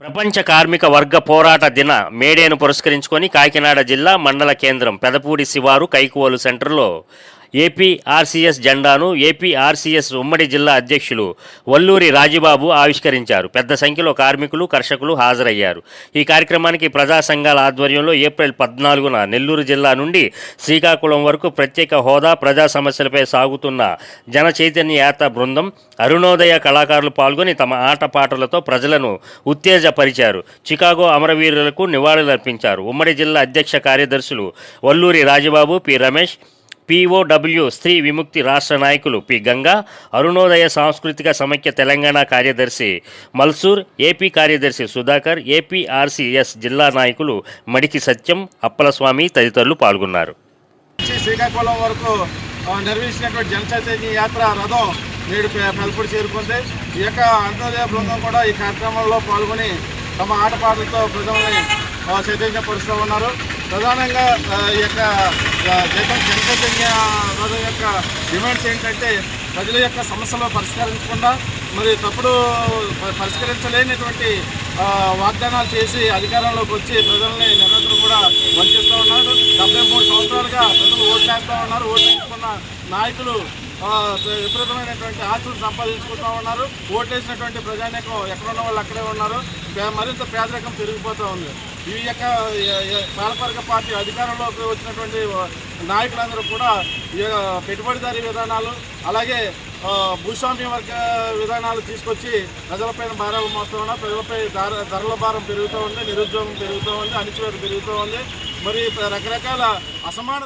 ప్రపంచ కార్మిక వర్గ పోరాట దిన మేడేను పురస్కరించుకొని కాకినాడ జిల్లా మండల కేంద్రం పెదపూడి శివారు కైకోలు సెంటర్లో ఏపీఆర్సీఎస్ జెండాను ఏపీఆర్సీఎస్ ఉమ్మడి జిల్లా అధ్యక్షులు వల్లూరి రాజీబాబు ఆవిష్కరించారు. పెద్ద సంఖ్యలో కార్మికులు కర్షకులు హాజరయ్యారు. ఈ కార్యక్రమానికి ప్రజా సంఘాల ఆధ్వర్యంలో ఏప్రిల్ పద్నాలుగున నెల్లూరు జిల్లా నుండి శ్రీకాకుళం వరకు ప్రత్యేక హోదా ప్రజా సమస్యలపై సాగుతున్న జన చైతన్య యాత్ర బృందం అరుణోదయ కళాకారులు పాల్గొని తమ ఆటపాటలతో ప్రజలను ఉత్తేజపరిచారు. చికాగో అమరవీరులకు నివాళులర్పించారు. ఉమ్మడి జిల్లా అధ్యక్ష కార్యదర్శులు వల్లూరి రాజబాబు పి రమేష్ పిఓడబ్ల్యూ స్త్రీ విముక్తి రాష్ట్ర నాయకులు పి గంగా అరుణోదయ సాంస్కృతిక సమైక్య తెలంగాణ కార్యదర్శి మల్సూర్ ఏపీ కార్యదర్శి సుధాకర్ ఏపీఆర్సీఎస్ జిల్లా నాయకులు మడికి సత్యం అప్పలస్వామి తదితరులు పాల్గొన్నారు. శ్రీకాకుళం వరకు నిర్వహించినటువంటి జనచైతన్య యాత్ర రథం నేడు పలుపుడు చేరుకుంది. ఈ యొక్క అంతర్జాతీయ బృందం కూడా ఈ కార్యక్రమంలో పాల్గొని తమ ఆటపాటలతో ప్రజల్ని చైతన్యపరుస్తూ ఉన్నారు. ప్రధానంగా ఈ యొక్క జగన్ జన- గారి యొక్క డిమాండ్స్ ఏంటంటే ప్రజల యొక్క సమస్యలు పరిష్కరించకుండా మరి తప్పుడు పరిష్కరించలేనిటువంటి పరిష్కరించలేనటువంటి వాగ్దానాలు చేసి అధికారంలోకి వచ్చి ప్రజల్ని నిరంతరం కూడా వంచిస్తూ ఉన్నారు. డెబ్బై మూడు సంవత్సరాలుగా ప్రజలు ఓట్లు వేస్తూ ఉన్నారు. ఓట్లు వేసుకున్న నాయకులు విపరీతమైనటువంటి ఆస్తులు సంపాదించుకుంటూ ఉన్నారు. ఓట్లేసినటువంటి వేసినటువంటి ఎక్కడున్న వాళ్ళు అక్కడే ఉన్నారు. పే- మరింత పేదరికం పెరిగిపోతూ ఉంది. ఈ యొక్క ఎ- పార్టీ అధికారంలోకి వచ్చినటువంటి నాయకులందరూ కూడా ఈ పెట్టుబడిదారీ విధానాలు అలాగే భూస్వామ్య వర్గ విధానాలు తీసుకొచ్చి ప్రజలపైన భారాలు మోస్తూ ప్రజలపై ధరల భారం పెరుగుతూ ఉంది నిరుద్యోగం పెరుగుతూ ఉంది అణిచివేత పెరుగుతూ ఉంది. మరి రకరకాల అసమానత